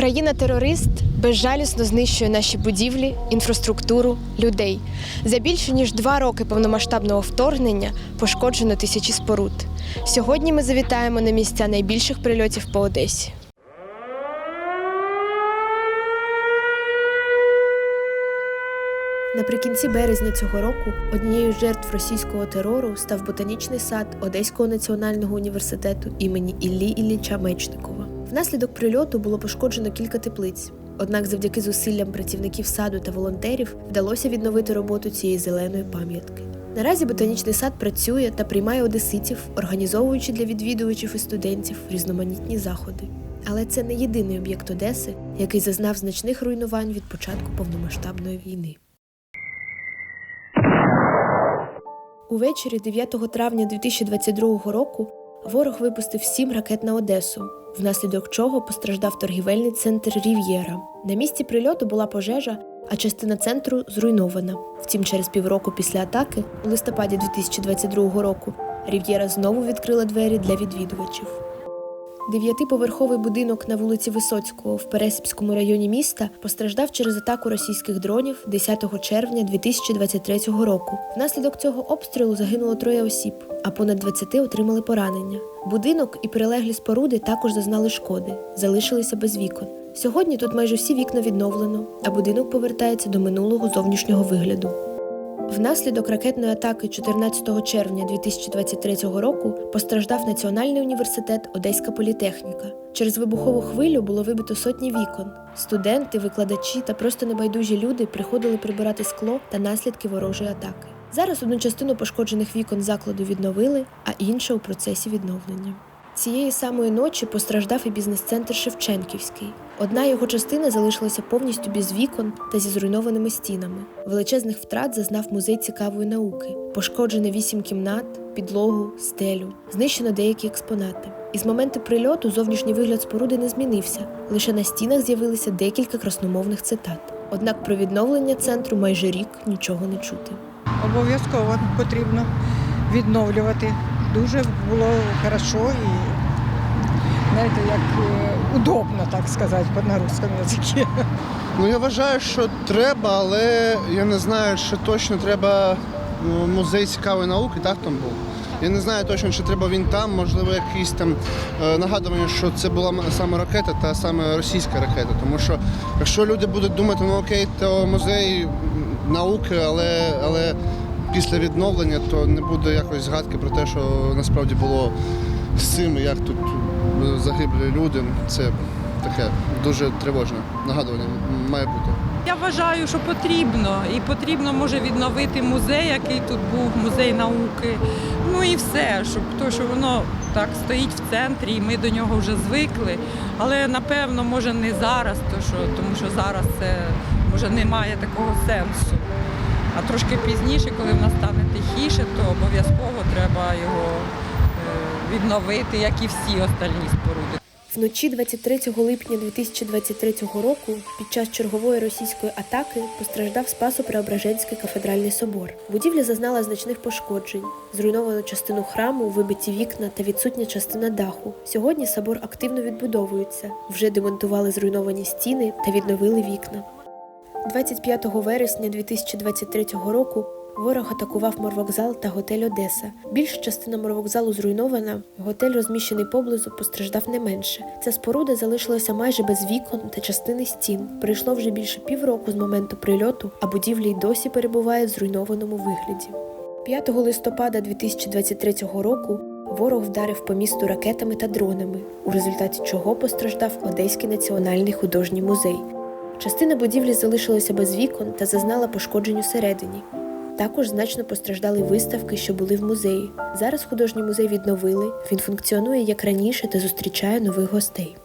Країна-терорист безжалісно знищує наші будівлі, інфраструктуру, людей. За більше ніж два роки повномасштабного вторгнення пошкоджено тисячі споруд. Сьогодні ми завітаємо на місця найбільших прильотів по Одесі. Наприкінці березня цього року однією з жертв російського терору став ботанічний сад Одеського національного університету імені Іллі Ілліча Мечникова. Внаслідок прильоту було пошкоджено кілька теплиць. Однак, завдяки зусиллям працівників саду та волонтерів вдалося відновити роботу цієї зеленої пам'ятки. Наразі ботанічний сад працює та приймає одеситів, організовуючи для відвідувачів і студентів різноманітні заходи. Але це не єдиний об'єкт Одеси, який зазнав значних руйнувань від початку повномасштабної війни. Увечері 9 травня 2022 року ворог випустив сім ракет на Одесу, внаслідок чого постраждав торгівельний центр Рів'єра. На місці прильоту була пожежа, а частина центру зруйнована. Втім, через півроку після атаки, у листопаді 2022 року, Рів'єра знову відкрила двері для відвідувачів. Дев'ятиповерховий будинок на вулиці Висоцького в Пересипському районі міста постраждав через атаку російських дронів 10 червня 2023 року. Внаслідок цього обстрілу загинуло троє осіб, а понад 20 отримали поранення. Будинок і прилеглі споруди також зазнали шкоди, залишилися без вікон. Сьогодні тут майже всі вікна відновлено, а будинок повертається до минулого зовнішнього вигляду. Внаслідок ракетної атаки 14 червня 2023 року постраждав Національний університет Одеська політехніка. Через вибухову хвилю було вибито сотні вікон. Студенти, викладачі та просто небайдужі люди приходили прибирати скло та наслідки ворожої атаки. Зараз одну частину пошкоджених вікон закладу відновили, а інша у процесі відновлення. Цієї самої ночі постраждав і бізнес-центр Шевченківський. Одна його частина залишилася повністю без вікон та зі зруйнованими стінами. Величезних втрат зазнав музей цікавої науки. Пошкоджено вісім кімнат, підлогу, стелю, знищено деякі експонати. Із моменту прильоту зовнішній вигляд споруди не змінився. Лише на стінах з'явилися декілька красномовних цитат. Однак про відновлення центру майже рік нічого не чути. Обов'язково потрібно відновлювати. Дуже було хорошо і знаєте, як е, удобно, так сказати, на русском язикі. Ну я вважаю, що треба, але я не знаю, що точно треба ну, музей цікавої науки, так там був. Я не знаю точно, чи треба він там, можливо, якісь там е, нагадування, що це була саме ракета та саме російська ракета. Тому що якщо люди будуть думати, ну окей, то музей науки, але, але після відновлення то не буде якось згадки про те, що насправді було з цим, як тут загиблі люди. Це таке дуже тривожне нагадування має бути. Я вважаю, що потрібно. І потрібно може відновити музей, який тут був, музей науки. Ну і все, щоб то, що воно так стоїть в центрі, і ми до нього вже звикли. Але напевно, може не зараз, то що, тому що зараз це може немає такого сенсу. А трошки пізніше, коли в нас стане тихіше, то обов'язково треба його е, відновити, як і всі остальні споруди. Вночі 23 липня 2023 року під час чергової російської атаки постраждав Спасо-Преображенський кафедральний собор. Будівля зазнала значних пошкоджень, зруйновано частину храму, вибиті вікна та відсутня частина даху. Сьогодні собор активно відбудовується. Вже демонтували зруйновані стіни та відновили вікна. 25 вересня 2023 року ворог атакував морвокзал та готель Одеса. Більша частина морвокзалу зруйнована. Готель, розміщений поблизу, постраждав не менше. Ця споруда залишилася майже без вікон та частини стін. Пройшло вже більше півроку з моменту прильоту, а будівля й досі перебуває в зруйнованому вигляді. 5 листопада 2023 року ворог вдарив по місту ракетами та дронами, у результаті чого постраждав Одеський національний художній музей. Частина будівлі залишилася без вікон та зазнала пошкоджень усередині. Також значно постраждали виставки, що були в музеї. Зараз художній музей відновили. Він функціонує як раніше та зустрічає нових гостей.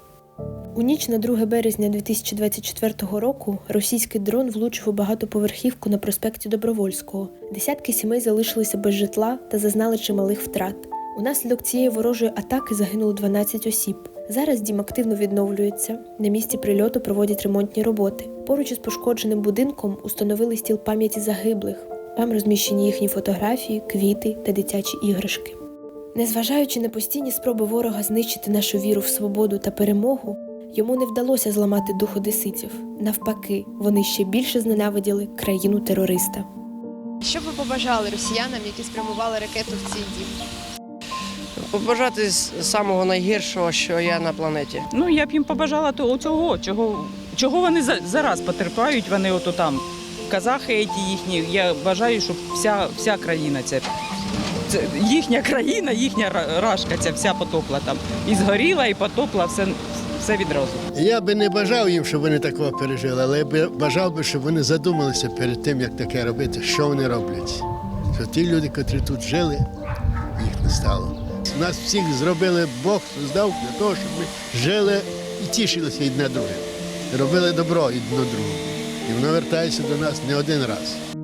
У ніч на 2 березня 2024 року російський дрон влучив у багатоповерхівку на проспекті Добровольського. Десятки сімей залишилися без житла та зазнали чималих втрат. Унаслідок цієї ворожої атаки загинуло 12 осіб. Зараз дім активно відновлюється. На місці прильоту проводять ремонтні роботи. Поруч із пошкодженим будинком установили стіл пам'яті загиблих. Там розміщені їхні фотографії, квіти та дитячі іграшки. Незважаючи на постійні спроби ворога знищити нашу віру в свободу та перемогу, Йому не вдалося зламати дух одеситів. Навпаки, вони ще більше зненавиділи країну терориста. Що ви побажали росіянам, які спрямували ракету в цей дім? Побажати з самого найгіршого, що є на планеті. Ну, я б їм побажала того, цього, чого, чого вони за- зараз потерпають, вони ото там, казахи ті їхні. Я бажаю, щоб вся, вся країна ця, це їхня країна, їхня рашка ця вся потопла там. І згоріла, і потопла все, все відразу. Я би не бажав їм, щоб вони такого пережили, але я би бажав би, щоб вони задумалися перед тим, як таке робити, що вони роблять. Що ті люди, котрі тут жили, їх не стало. Нас всіх зробили Бог, здав для того, щоб ми жили і тішилися одне друге. Робили добро одне другому. І воно вертається до нас не один раз.